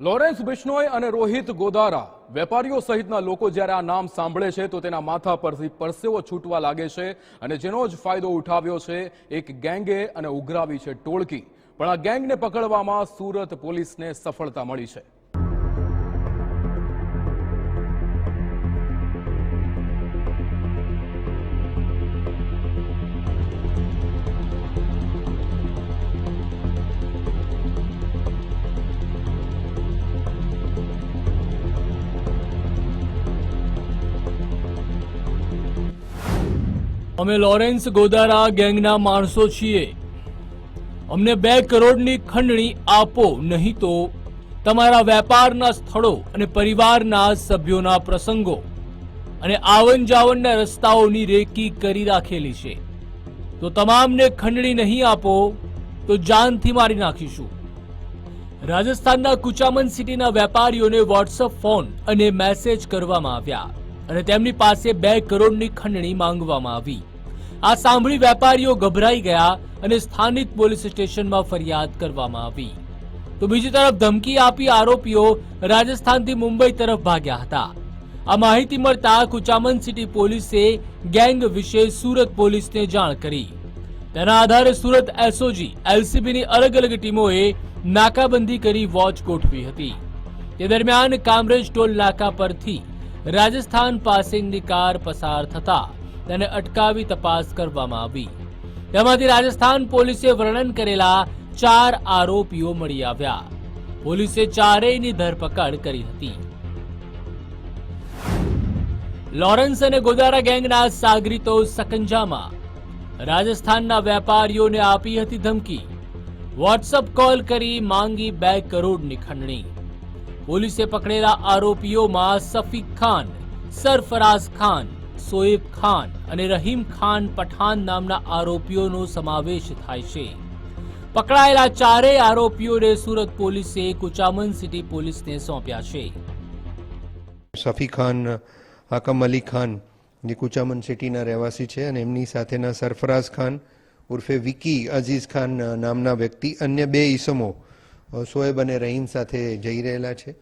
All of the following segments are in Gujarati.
લોરેન્સ બિશ્નોય અને રોહિત ગોદારા વેપારીઓ સહિતના લોકો જ્યારે આ નામ સાંભળે છે તો તેના માથા પરથી પરસેવો છૂટવા લાગે છે અને જેનો જ ફાયદો ઉઠાવ્યો છે, એક ગેંગે અને ઉઘરાવી છે ટોળકી. પણ આ ગેંગને પકડવામાં સુરત પોલીસને સફળતા મળી છે. અમે લોરેન્સ ગોદારા ગેંગના માણસો છીએ. અમને બે કરોડની ખંડણી આપો, નહીં તો તમારા વેપારના સ્થળો અને પરિવારના સભ્યોના પ્રસંગો અને આવન જાવનના રસ્તાઓની રેકી કરી રાખેલી છે. તો તમામને ખંડણી નહીં આપો, તો જાનથી મારી નાખીશું. રાજસ્થાનના કુચામન સિટીના વેપારીઓને વોટ્સઅપ ફોન અને મેસેજ કરવામાં આવ્યા અને તેમની પાસે બે કરોડની ખંડણી માંગવામાં આવી. આ સાંભળી વેપારીઓ ગભરાઈ ગયા અને સ્થાનિક પોલીસ સ્ટેશનમાં ફરિયાદ કરવામાં આવી. તો બીજી તરફ ધમકી આપી આરોપીઓ રાજસ્થાનથી મુંબઈ તરફ ભાગ્યા હતા. આ માહિતી મળતા કુચામન સિટી પોલીસે ગેંગ વિશે સુરત પોલીસને જાણ કરી. તેના આધારે સુરત એસઓજી, એલસીબીની અલગ અલગ ટીમોએ નાકાબંધી કરી વોચ ગોઠવી હતી. તે દરમિયાન કામરેજ ટોલ નાકા પરથી રાજસ્થાન પાસિંગની કાર પસાર થતા તેને અટકાવી તપાસ કરવામાં આવી. તેમાંથી રાજસ્થાન પોલીસે વર્ણન કરેલા ચાર આરોપીઓ મળી આવ્યા. પોલીસે ચારેયની ધરપકડ કરી હતી. લોરેન્સ અને ગોદારા ગેંગના સાગરીતો સકંજામાં. રાજસ્થાનના વેપારીઓને આપી હતી ધમકી. વોટ્સઅપ કોલ કરી માંગી બે કરોડની ખંડણી. પોલીસે પકડેલા આરોપીઓમાં સફીક ખાન, સરફરાઝ ખાન સોએબ ખાન અને રહીમ ખાન પઠાણ નામના આરોપીઓનો સમાવેશ થાય છે. પકડાયેલા ચારેય આરોપીઓને સુરત પોલીસે કુચામન સિટી પોલીસને સોંપ્યા છે. સફી ખાન, હાકમ અલી ખાન, જે કુચામન સિટીના રહેવાસી છે અને એમની સાથેના સરફરાઝ ખાન, ઉર્ફે વિકી અઝીઝ ખાન નામના વ્યક્તિ, અન્ય બે ઈસમો સોએબ અને રહીમ સાથે જઈ રહેલા છે.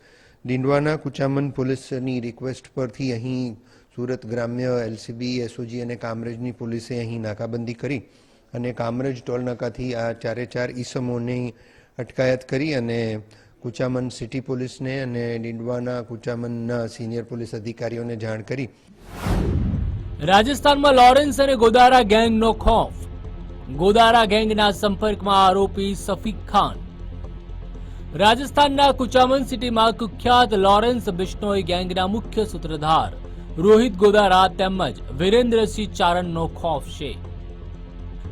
ડીંડવાના કુચામન પોલીસની રિક્વેસ્ટ પરથી અહીં સુરત ગ્રામ્ય એલસીબી, એસઓજી અને કામરેજની પોલીસે અહીં નાકાબંધી કરી અને કામરેજ ટોલનાકાથી આ ચારે ચાર ઈસમોની અટકાયત કરી અને કુચામન સિટી પોલીસને અને ડીંડવાના કુચામનના સિનિયર પોલીસ અધિકારીઓને જાણ કરી. રાજસ્થાનમાં લોરેન્સ અને ગોદારા ગેંગનો ખોફ. ગોદારા ગેંગના સંપર્કમાં આરોપી સફીક ખાન. રાજસ્થાનના કુચામન સિટીમાં કુખ્યાત લોરેન્સ બિશ્નોઈ ગેંગના મુખ્ય સૂત્રધાર. રોહિત ગોદારા તેમજ વિરેન્દ્રસિંહ ચારણનો ખોફ છે.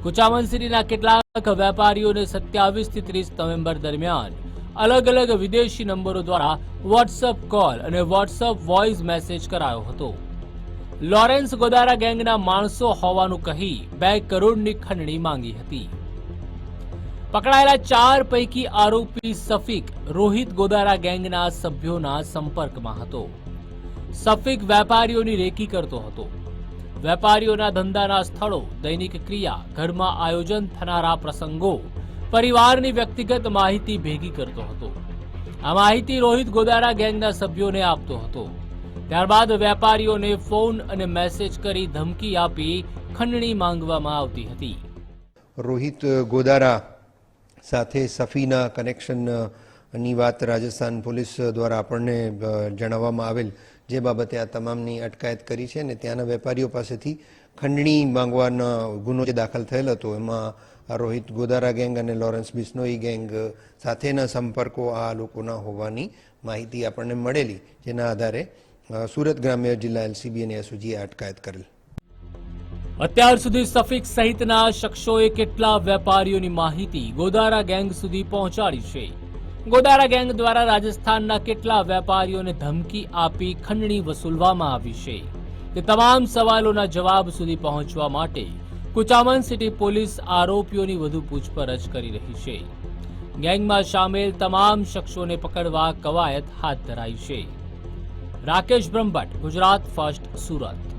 કુચામન સિટીના કેટલાક વેપારીઓને સત્યાવીસથી ત્રીસ નવેમ્બર દરમિયાન અલગ અલગ વિદેશી નંબરો દ્વારા વોટ્સઅપ કોલ અને વોટ્સઅપ વોઇસ મેસેજ કરાયો હતો. લોરેન્સ ગોદારા ગેંગના માણસો હોવાનું કહી બે કરોડની ખંડણી માંગી હતી. પકડાયેલા ચાર પૈકી આરોપી સફીક રોહિત ગોદારા ગેંગના સભ્યોના સંપર્કમાં હતો. સફીક વેપારીઓની રેકી કરતો હતો. વેપારીઓના ધંધાના સ્થળો, દૈનિક ક્રિયા, ઘરમાં આયોજન થનારા પ્રસંગો, પરિવારની વ્યક્તિગત માહિતી ભેગી કરતો હતો. આ માહિતી રોહિત ગોદારા ગેંગના સભ્યોને આપતો હતો. ત્યારબાદ વેપારીઓને ફોન અને મેસેજ કરી ધમકી આપી ખંડણી માંગવામાં આવતી હતી. રોહિત ગોદારા સાથે સફીના કનેક્શન ની વાત રાજસ્થાન પોલીસ દ્વારા આપણને જણાવવામાં આવેલ જે બાબતે આ તમામની અટકાયત કરી છે અને ત્યાંના વેપારીઓ પાસેથી ખંડણી માંગવાનો ગુનો જે દાખલ થયેલ હતો, એમાં રોહિત ગોદારા ગેંગ અને લોરેન્સ બિસ્નોઈ ગેંગ સાથેના સંપર્કો આ લોકોના હોવાની માહિતી આપણને મળેલી, જેના આધારે સુરત ગ્રામ્ય જિલ્લા એલસીબી અને એસઓજીએ અટકાયત કરેલ. અત્યાર સુધી સફિક સહિતના શખ્સોએ કેટલા વેપારીઓની માહિતી ગોદારા ગેંગ સુધી પહોંચાડી છે? ગોદારા ગેંગ દ્વારા રાજસ્થાનના કેટલા વેપારીઓને ધમકી આપી ખંડણી વસૂલવામાં આવી છે? તે તમામ સવાલોના જવાબ સુધી પહોંચવા માટે કુચામન સિટી પોલીસ આરોપીઓની વધુ પૂછપરછ કરી રહી છે. ગેંગમાં સામેલ તમામ શખ્સોને પકડવા કવાયત હાથ ધરાઈ છે. રાકેશ બ્રહ્મભટ્ટ, ગુજરાત ફર્સ્ટ સુરત.